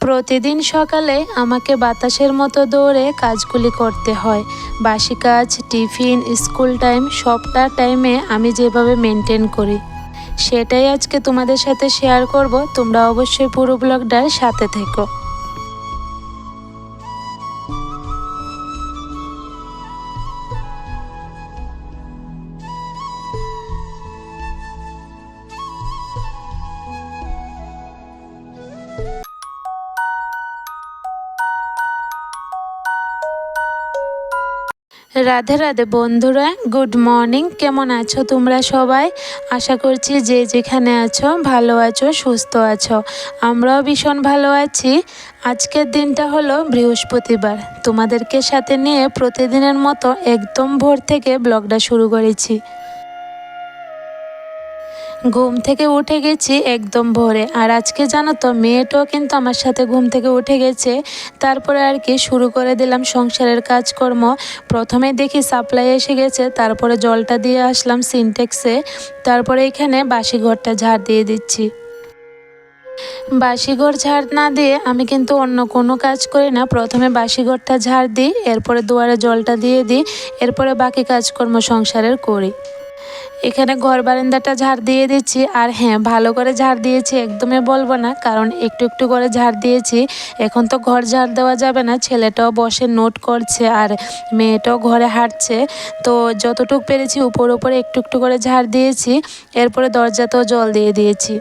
প্রতিদিন সকালে আমাকে বাতাসের মতো দৌড়ে কাজগুলি করতে হয়। বাসি কাজ, টিফিন, স্কুল টাইম সবটা টাইমে আমি যেভাবে মেনটেন করি। সেটাই আজকে তোমাদের সাথে শেয়ার করব। তোমরা অবশ্যই পুরো ব্লগটার সাথে থেকো। রাধে রাধে বন্ধুরা, গুড মর্নিং। কেমন আছো তোমরা সবাই? আশা করছি যে যেখানে আছো, ভালো আছো, সুস্থ আছো। আমরাও ভীষণ ভালো আছি। আজকের দিনটা হলো বৃহস্পতিবার। তোমাদেরকে সাথে নিয়ে প্রতিদিনের মতো একদম ভোর থেকে ব্লগটা শুরু করেছি। ঘুম থেকে উঠে গেছি একদম ভোরে। আর আজকে জানো তো, মেয়েটাও কিন্তু আমার সাথে ঘুম থেকে উঠে গেছে। তারপরে আর কি শুরু করে দিলাম সংসারের কাজকর্ম। প্রথমে দেখি সাপ্লাই এসে গেছে, তারপরে জলটা দিয়ে আসলাম সিনটেক্সে। তারপরে এখানে বাসি ঘরটা ঝাড় দিয়ে দিচ্ছি। বাসিঘর ঝাড় না দিয়ে আমি কিন্তু অন্য কোনো কাজ করি না। প্রথমে বাসিঘরটা ঝাড় দিই, এরপরে দুয়ারে জলটা দিয়ে দিই, এরপরে বাকি কাজকর্ম সংসারের করি। এখানে ঘর বারান্দাটা ঝাড় দিয়ে দিচ্ছি। আর হ্যাঁ ভালো করে ঝাড় দিয়েছি, একদমই বলব না, কারণ একটু একটু করে ঝাড় দিয়েছি। এখন তো ঘর ঝাড় দেওয়া যাবে না, ছেলেটাও বসে নোট করছে আর মেয়েটাও ঘরে হাঁটছে। তো যতটুক পেরেছি, উপর উপরে একটু একটু করে ঝাড় দিয়েছি। এরপরে দরজাতেও জল দিয়ে দিয়েছি।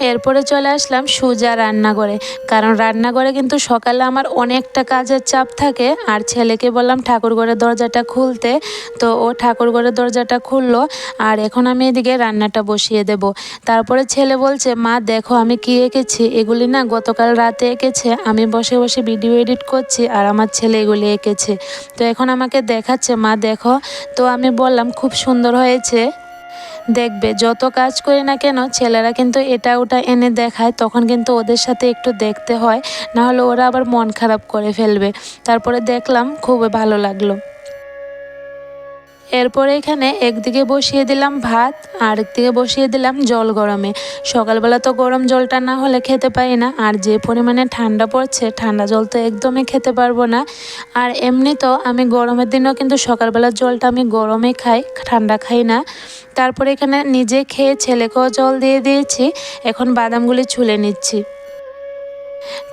এরপরে চলে আসলাম সুজা রান্নাঘরে। কারণ রান্নাঘরে কিন্তু সকালে আমার অনেকটা কাজের চাপ থাকে। আর ছেলেকে বললাম ঠাকুরঘরের দরজাটা খুলতে। তো ও ঠাকুরঘরের দরজাটা খুললো। আর এখন আমি এদিকে রান্নাটা বসিয়ে দেব। তারপরে ছেলে বলছে, মা, দেখো আমি কি এঁকেছি। এগুলি না গতকাল রাতে এঁকেছে। আমি বসে বসে ভিডিও এডিট করছি আর আমার ছেলে এগুলি এঁকেছে। তো এখন আমাকে দেখাচ্ছে, মা, দেখো। তো আমি বললাম, খুব সুন্দর হয়েছে। দেখবে, যত কাজ করি না কেন, ছেলেরা কিন্তু এটা ওটা এনে দেখায়, তখন কিন্তু ওদের সাথে একটু দেখতে হয় না হলে ওরা আবার মন খারাপ করে ফেলবে। তারপরে দেখলাম খুবই ভালো লাগল। এরপরে এখানে একদিকে বসিয়ে দিলাম ভাত আর একদিকে বসিয়ে দিলাম জল গরমে। সকালবেলা তো গরম জলটা না হলে খেতে পারি না, আর যে পরিমাণে ঠান্ডা পড়ছে, ঠান্ডা জল তো একদমই খেতে পারব না। আর এমনি তো আমি গরমের দিনও কিন্তু সকালবেলার জলটা আমি গরমে খাই, ঠান্ডা খাই না। তারপরে এখানে নিজে খেয়ে ছেলেকেও জল দিয়ে দিয়েছি, এখন বাদামগুলি ছুলে নিচ্ছি।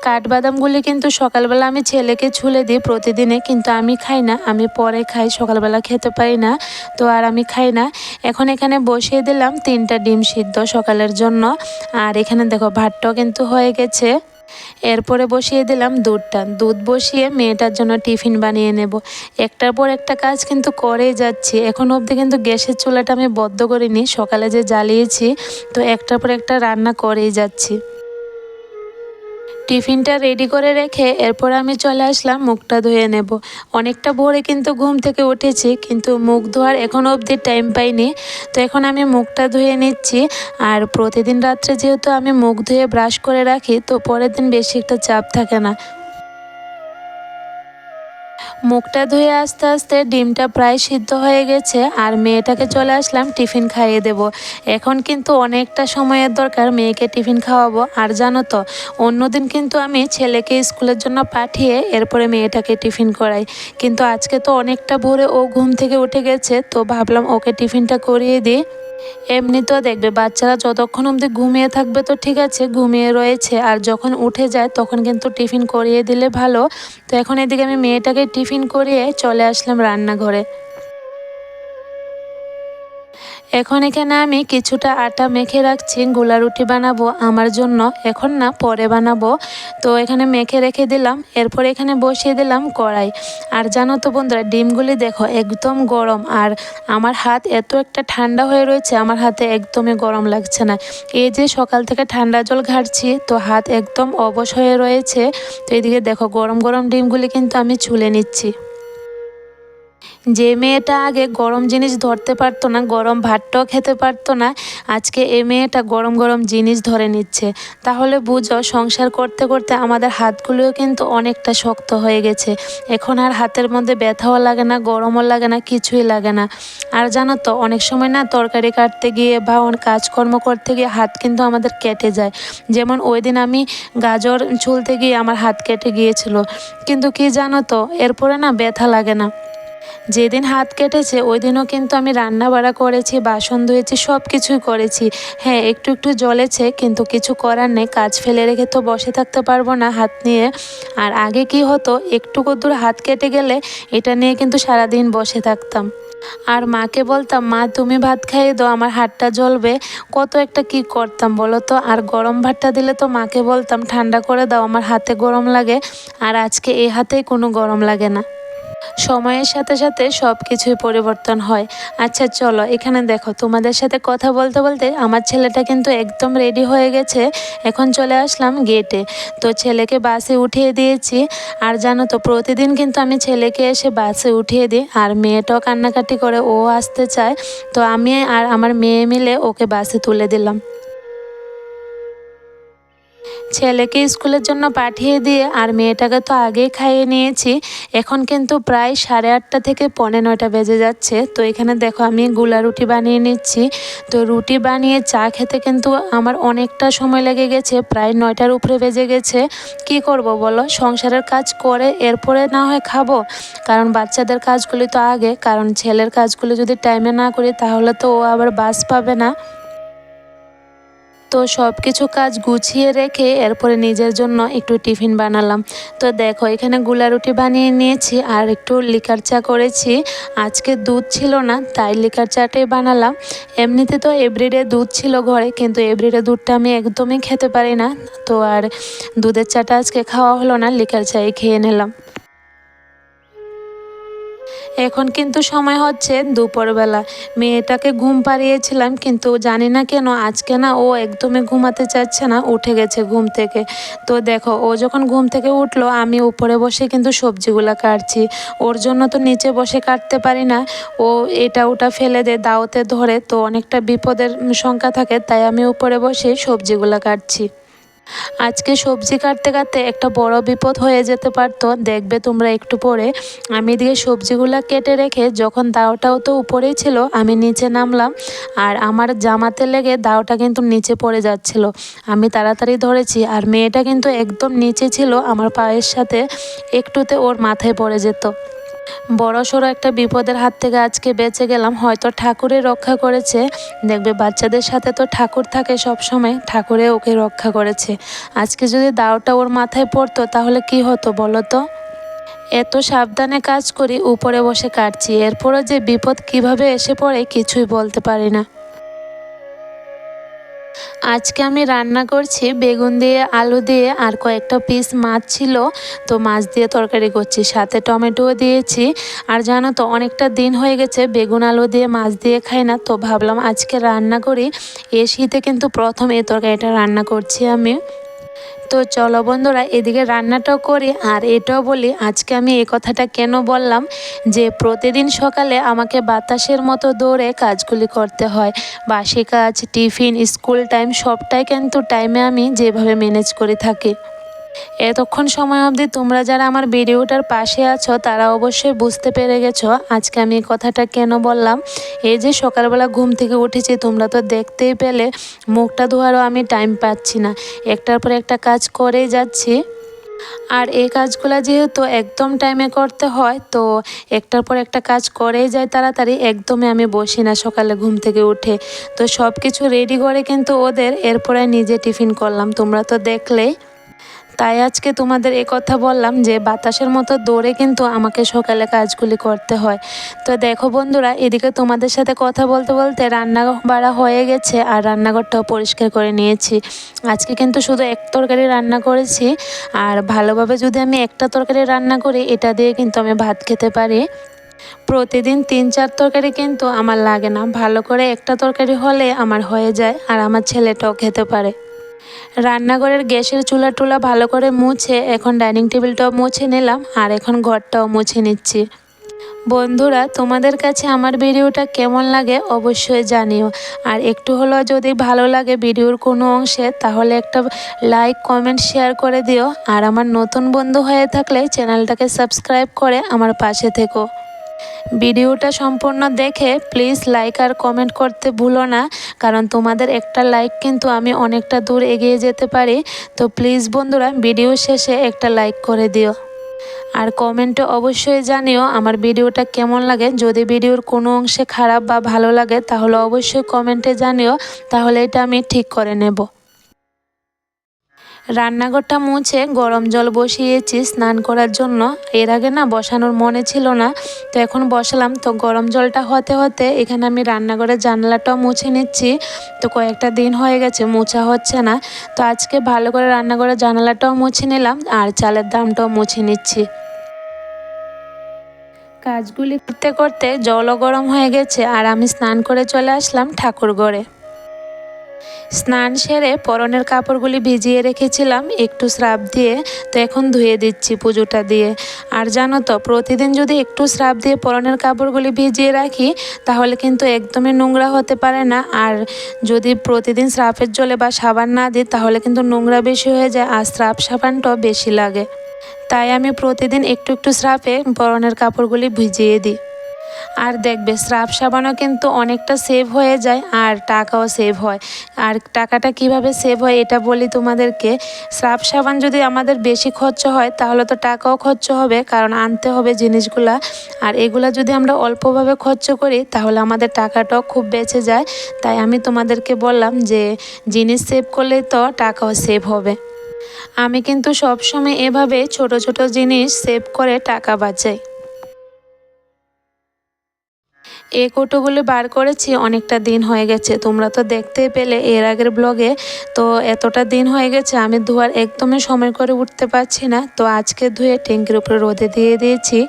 কাঠবাদামগুলি কিন্তু সকালবেলা আমি ছেলেকে ছুলে দিই প্রতিদিনে, কিন্তু আমি খাই না। আমি পরে খাই, সকালবেলা খেতে পারি না, তো আর আমি খাই না। এখন এখানে বসিয়ে দিলাম তিনটা ডিম সিদ্ধ সকালের জন্য। আর এখানে দেখো ভাতটাও কিন্তু হয়ে গেছে। এরপরে বসিয়ে দিলাম দুধটা। দুধ বসিয়ে মেয়েটার জন্য টিফিন বানিয়ে নেব। একটার পর একটা কাজ কিন্তু করেই যাচ্ছি। এখন অবধি কিন্তু গ্যাসের চুলাটা আমি বদ্ধ করিনি, সকালে যে জ্বালিয়েছি, তো একটার পর একটা রান্না করেই যাচ্ছি। টিফিনটা রেডি করে রেখে এরপর আমি চলে আসলাম, মুখটা ধুয়ে নেব। অনেকটা ভোরে কিন্তু ঘুম থেকে উঠেছি, কিন্তু মুখ ধোয়ার এখনও অবধি টাইম পাইনি। তো এখন আমি মুখটা ধুয়ে নিচ্ছি, আর প্রতিদিন রাত্রে যেহেতু আমি মুখ ধুয়ে ব্রাশ করে রাখি, তো পরের দিন বেশি একটা চাপ থাকে না। মুখটা ধুয়ে আস্তে আস্তে ডিমটা প্রায় সিদ্ধ হয়ে গেছে আর মেয়েটাকে চলে আসলাম টিফিন খাইয়ে দেব। এখন কিন্তু অনেকটা সময়ের দরকার মেয়েকে টিফিন খাওয়াবো। আর জানো তো, অন্যদিন কিন্তু আমি ছেলেকে স্কুলের জন্য পাঠিয়ে এরপরে মেয়েটাকে টিফিন করাই। কিন্তু আজকে তো অনেকটা ভোরে ও ঘুম থেকে উঠে গেছে, তো ভাবলাম ওকে টিফিনটা করিয়ে দিই। এমনিতেও দেখবে, বাচ্চারা যতক্ষণ অবধি ঘুমিয়ে থাকবে তো ঠিক আছে, ঘুমিয়ে রয়েছে। আর যখন উঠে যায় তখন কিন্তু টিফিন করিয়ে দিলে ভালো। তো এখন এদিকে আমি মেয়েটাকে টিফিন করিয়ে চলে আসলাম রান্নাঘরে। এখন এখানে আমি কিছুটা আটা মেখে রাখছি, গোলা রুটি বানাবো আমার জন্য। এখন না, পরে বানাবো। তো এখানে মেখে রেখে দিলাম, এরপর এখানে বসিয়ে দিলাম কড়াই। আর জানো তো বন্ধুরা, ডিমগুলি দেখো একদম গরম, আর আমার হাত এত একটা ঠান্ডা হয়ে রয়েছে, আমার হাতে একদমই গরম লাগছে না। এই যে সকাল থেকে ঠান্ডা জল ঘাটছি, তো হাত একদম অবশ হয়ে রয়েছে। তো এদিকে দেখো গরম গরম ডিমগুলি কিন্তু আমি ছুলে নিচ্ছি। যে মেয়েটা আগে গরম জিনিস ধরতে পারতো না, গরম ভাতটাও খেতে পারতো না, আজকে এ মেয়েটা গরম গরম জিনিস ধরে নিচ্ছে। তাহলে বুঝো, সংসার করতে করতে আমাদের হাতগুলোও কিন্তু অনেকটা শক্ত হয়ে গেছে। এখন আর হাতের মধ্যে ব্যথাও লাগে না, গরমও লাগে না, কিছুই লাগে না। আর জানো তো, অনেক সময় না তরকারি কাটতে গিয়ে বা কাজকর্ম করতে গিয়ে হাত কিন্তু আমাদের কেটে যায়। যেমন ওই দিন আমি গাজর ছুলতে গিয়ে আমার হাত কেটে গিয়েছিল। কিন্তু কি জানো তো, এরপরে না ব্যথা লাগে না। যেদিন হাত কেটেছে ওই দিনও কিন্তু আমি রান্না বাড়া করেছি, বাসন ধুয়েছি সব কিছুই করেছি। হ্যাঁ একটু একটু জ্বলেছে, কিন্তু কিছু করার নেই। কাজ ফেলে রেখে তো বসে থাকতে পারব না হাত নিয়ে। আর আগে কি হতো, একটু দূর হাত কেটে গেলে, এটা নিয়ে কিন্তু সারাদিন বসে থাকতাম। আর মাকে বলতাম, মা, তুমি ভাত খাইয়ে দাও, আমার হাতটা জ্বলবে। কত একটা কি করতাম বলো তো? আর গরম ভাতটা দিলে তো মাকে বলতাম, ঠান্ডা করে দাও, আমার হাতে গরম লাগে। আর আজকে এই হাতেই কোনো গরম লাগে না। সময়ের সাথে সাথে সব কিছুই পরিবর্তন হয়। আচ্ছা চলো, এখানে দেখো, তোমাদের সাথে কথা বলতে বলতে আমার ছেলেটা কিন্তু একদম রেডি হয়ে গেছে। এখন চলে আসলাম গেটে তো ছেলেকে বাসে উঠিয়ে দিয়েছি। আর জানো তো, প্রতিদিন কিন্তু আমি ছেলেকে এসে বাসে উঠিয়ে দিই। আর মেয়েটাও কান্নাকাটি করে, ও আসতে চায়। তো আমি আর আমার মেয়ে মিলে ওকে বাসে তুলে দিলাম। ছেলেকে স্কুলের জন্য পাঠিয়ে দিয়ে আর মেয়েটাকে তো আগেই খাইয়ে নিয়েছি, এখন কিন্তু প্রায় সাড়ে আটটা থেকে পৌনে নয়টা বেজে যাচ্ছে। তো এখানে দেখো আমি গুলা রুটি বানিয়ে নিচ্ছি। তো রুটি বানিয়ে চা খেতে কিন্তু আমার অনেকটা সময় লেগে গেছে, প্রায় নয়টার উপরে বেজে গেছে। কি করব বলো? সংসারের কাজ করে এরপরে না হয় খাব। কারণ বাচ্চাদের কাজগুলি তো আগে, কারণ ছেলের কাজগুলি যদি টাইমে না করি তাহলে তো ও আবার বাস পাবে না। তো সব কিছু কাজ গুছিয়ে রেখে এরপরে নিজের জন্য একটু টিফিন বানালাম। তো দেখো, এখানে গুলা রুটি বানিয়ে নিয়েছি আর একটু লিকার চা করেছি। আজকে দুধ ছিল না, তাই লিকার চাটাই বানালাম। এমনিতে তো এভরিডে দুধ ছিল ঘরে, কিন্তু এভরিডে দুধটা আমি একদমই খেতে পারি না। তো আর দুধের চাটা আজকে খাওয়া হলো না, লিকার চাই খেয়ে নিলাম। এখন কিন্তু সময় হচ্ছে দুপুরবেলা। মেয়েটাকে ঘুম পাড়িয়েছিলাম, কিন্তু জানি না কেন আজকে না ও একদমই ঘুমাতে চাচ্ছে না, উঠে গেছে ঘুম থেকে। তো দেখো, ও যখন ঘুম থেকে উঠল, আমি উপরে বসে কিন্তু সবজিগুলো কাটছি। ওর জন্য তো নিচে বসে কাটতে পারি না। ও এটা ওটা ফেলে দে দাওতে ধরে। তো অনেকটা বিপদের সংখ্যা থাকে, তাই আমি উপরে বসে সবজিগুলো কাটছি। আজকে সবজি কাটতে কাটতে একটা বড় বিপদ হয়ে যেতে পারতো। দেখবে তোমরা একটু পরে। আমি এদিকে সবজিগুলো কেটে রেখে যখন দাওটাও তো উপরেই ছিল, আমি নিচে নামলাম। আর আমার জামাতে লেগে দাওটা কিন্তু নিচে পড়ে যাচ্ছিল। আমি তাড়াতাড়ি ধরেছি আর মেয়েটা কিন্তু একদম নিচে ছিল, আমার পায়ের সাথে একটুতে ওর মাথায় পড়ে যেত। বড় সড়ো একটা বিপদের হাত থেকে আজকে বেঁচে গেলাম। হয়তো ঠাকুরে রক্ষা করেছে। দেখবে বাচ্চাদের সাথে তো ঠাকুর থাকে সব সময় ঠাকুরে ওকে রক্ষা করেছে। আজকে যদি দাওটা ওর মাথায় পড়তো, তাহলে কি হতো বলো তো? এত সাবধানে কাজ করি, উপরে বসে কাটছি। এরপরও যে বিপদ কীভাবে এসে পড়ে কিছুই বলতে পারি না। আজকে আমি রান্না করছি বেগুন দিয়ে, আলু দিয়ে আর কয়েকটা পিস মাছ ছিল। তো মাছ দিয়ে তরকারি করছি, সাথে টমেটোও দিয়েছি। আর জানো তো, অনেকটা দিন হয়ে গেছে, বেগুন, আলু দিয়ে, মাছ দিয়ে খাই না। তো ভাবলাম আজকে রান্না করি। এ শীতে কিন্তু প্রথম এই তরকারিটা রান্না করছি আমি। তো চলো বন্ধুরা, এদিকে রান্নাটাও করি। আর এটাও বলি, আজকে আমি এ কথাটা কেন বললাম? যে প্রতিদিন সকালে আমাকে বাতাসের মতো দৌড়ে কাজগুলি করতে হয়। বাসি কাজ, টিফিন, স্কুল টাইম, সবটাই কিন্তু টাইমে আমি যেভাবে ম্যানেজ করে থাকি। এতক্ষণ সময় অবধি তোমরা যারা আমার ভিডিওটার পাশে আছো, তারা অবশ্যই বুঝতে পেরে গেছো। আজকে আমি কথাটা কেন বললাম? এই যে সকালবেলা ঘুম থেকে উঠেছি, তোমরা তো দেখতেই পেলে, মুখটা ধোয়ারও আমি টাইম পাচ্ছি না। একটার পর একটা কাজ করেই যাচ্ছি। আর এই কাজগুলো যেহেতু একদম টাইমে করতে হয়, তো একটার পর একটা কাজ করেই যায় তাড়াতাড়ি, একদমই আমি বসি না সকালে ঘুম থেকে উঠে। তো সব কিছু রেডি করে কিন্তু ওদের, এরপরে নিজে টিফিন করলাম। তোমরা তো দেখলেই। তাই আজকে তোমাদের এ কথা বললাম যে বাতাসের মতো দৌড়ে কিন্তু আমাকে সকালে কাজগুলি করতে হয়। তো দেখো বন্ধুরা, এদিকে তোমাদের সাথে কথা বলতে বলতে রান্না বাড়া হয়ে গেছে আর রান্নাঘরটাও পরিষ্কার করে নিয়েছি। আজকে কিন্তু শুধু এক তরকারি রান্না করেছি আর ভালোভাবে যদি আমি একটা তরকারি রান্না করি, এটা দিয়ে কিন্তু আমি ভাত খেতে পারি। প্রতিদিন তিন চার তরকারি কিন্তু আমার লাগে না। ভালো করে একটা তরকারি হলে আমার হয়ে যায় আর আমার ছেলেটাও খেতে পারে। রান্নাঘরের গ্যাসের চুলা টুলা ভালো করে মুছে এখন ডাইনিং টেবিলটাও মুছে নিলাম আর এখন ঘরটাও মুছে নিচ্ছি। বন্ধুরা, তোমাদের কাছে আমার ভিডিওটা কেমন লাগে অবশ্যই জানিও। আর একটু হলেও যদি ভালো লাগে ভিডিওর কোনো অংশে, তাহলে একটা লাইক, কমেন্ট, শেয়ার করে দিও। আর আমার নতুন বন্ধু হয়ে থাকলে চ্যানেলটাকে সাবস্ক্রাইব করে আমার পাশে থেকো। ভিডিওটা সম্পূর্ণ দেখে প্লিজ লাইক আর কমেন্ট করতে ভুলো না, কারণ তোমাদের একটা লাইক কিন্তু আমি অনেকটা দূর এগিয়ে যেতে পারি। তো প্লিজ বন্ধুরা ভিডিও শেষে একটা লাইক করে দিও। আর কমেন্টে অবশ্যই জানিও আমার ভিডিওটা কেমন লাগে। যদি ভিডিওর কোনো অংশে খারাপ বা ভালো লাগে, তাহলে অবশ্যই কমেন্টে জানিও। তাহলে এটা আমি ঠিক করে নেব। রান্নাঘরটা মুছে গরম জল বসিয়েছি, স্নান করার জন্য। এর আগে না বসানোর মনে ছিল না, তো এখন বসালাম। তো গরম জলটা হতে হতে এখানে আমি রান্নাঘরের জানলাটাও মুছে নিচ্ছি। তো কয়েকটা দিন হয়ে গেছে, মোছা হচ্ছে না। তো আজকে ভালো করে রান্নাঘরের জানালাটাও মুছে নিলাম আর চালের দামটাও মুছে নিচ্ছি। কাজগুলি করতে করতে জলও গরম হয়ে গেছে আর আমি স্নান করে চলে আসলাম ঠাকুর ঘরে। স্নান সেরে পরনের কাপড়গুলি ভিজিয়ে রেখেছিলাম, একটু স্রাব দিয়ে, তো এখন ধুয়ে দিচ্ছি পুজোটা দিয়ে। আর জানো তো, প্রতিদিন যদি একটু স্রাব দিয়ে পরনের কাপড়গুলি ভিজিয়ে রাখি, তাহলে কিন্তু একদমই নোংরা হতে পারে না। আর যদি প্রতিদিন স্রাফের জলে বা সাবান না দিই, তাহলে কিন্তু নোংরা বেশি হয়ে যায়, আর স্রাফ সাবানটাও বেশি লাগে। তাই আমি প্রতিদিন একটু একটু স্রাফে পরনের কাপড়গুলি ভিজিয়ে দিই। আর দেখবে স্রাফ সাবানও কিন্তু অনেকটা সেভ হয়ে যায় আর টাকাও সেভ হয়। আর টাকাটা কীভাবে সেভ হয় এটা বলি তোমাদেরকে স্রাফ সাবান যদি আমাদের বেশি খরচ হয় তাহলে তো টাকাও খরচ হবে, কারণ আনতে হবে জিনিসগুলা। আর এগুলা যদি আমরা অল্পভাবে খরচ করি তাহলে আমাদের টাকাটাও খুব বেঁচে যায়। তাই আমি তোমাদেরকে বললাম যে, জিনিস সেভ করলে তো টাকাও সেভ হবে। আমি কিন্তু সবসময় এভাবে ছোট ছোট জিনিস সেভ করে টাকা বাঁচাই। এই কৌটোগুলো বার করেছি, অনেকটা দিন হয়ে গেছে। তোমরা তো দেখতেই পেলে এর আগের ব্লগে। তো এতটা দিন হয়ে গেছে, আমি ধোয়ার একদমই সময় করে উঠতে পারছি না। তো আজকে ধুয়ে ট্যাঙ্কির উপরে রোদে দিয়ে দিয়েছি।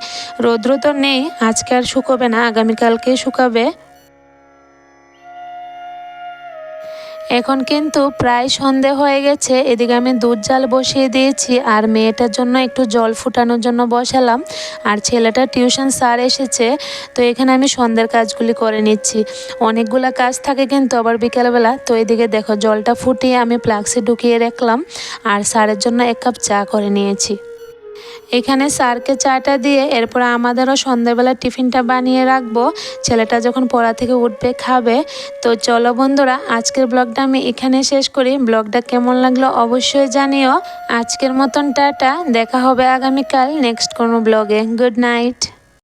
রৌদ্র তো নেই, আজকে আর শুকোবে না, আগামীকালকেই শুকাবে। এখন কিন্তু প্রায় সন্ধে হয়ে গেছে, এদিকে আমি দুধ জাল বসিয়ে দিয়েছি আর মেয়েটার জন্য একটু জল ফুটানোর জন্য বসালাম আর ছেলেটা টিউশন স্যার এসেছে, তো এখানে আমি সন্ধ্যের কাজগুলি করে নিচ্ছি। অনেকগুলো কাজ থাকে কিন্তু আবার বিকেলবেলা, তো এদিকে দেখো জলটা ফুটিয়ে আমি প্লাক্সে ঢুকিয়ে রাখলাম আর স্যারের জন্য এক কাপ চা করে নিয়েছি। এখানে স্যারকে চাটা দিয়ে এরপর আমাদেরও সন্ধ্যাবেলা টিফিনটা বানিয়ে রাখব। ছেলেটা যখন পড়া থেকে উঠবে খাবে। তো চলো বন্ধুরা, আজকের ব্লগটা আমি এখানে শেষ করি। ব্লগটা কেমন লাগল অবশ্যই জানিও। আজকের মতন টাটা, দেখা হবে আগামীকাল নেক্সট কোনো ব্লগে। Good night.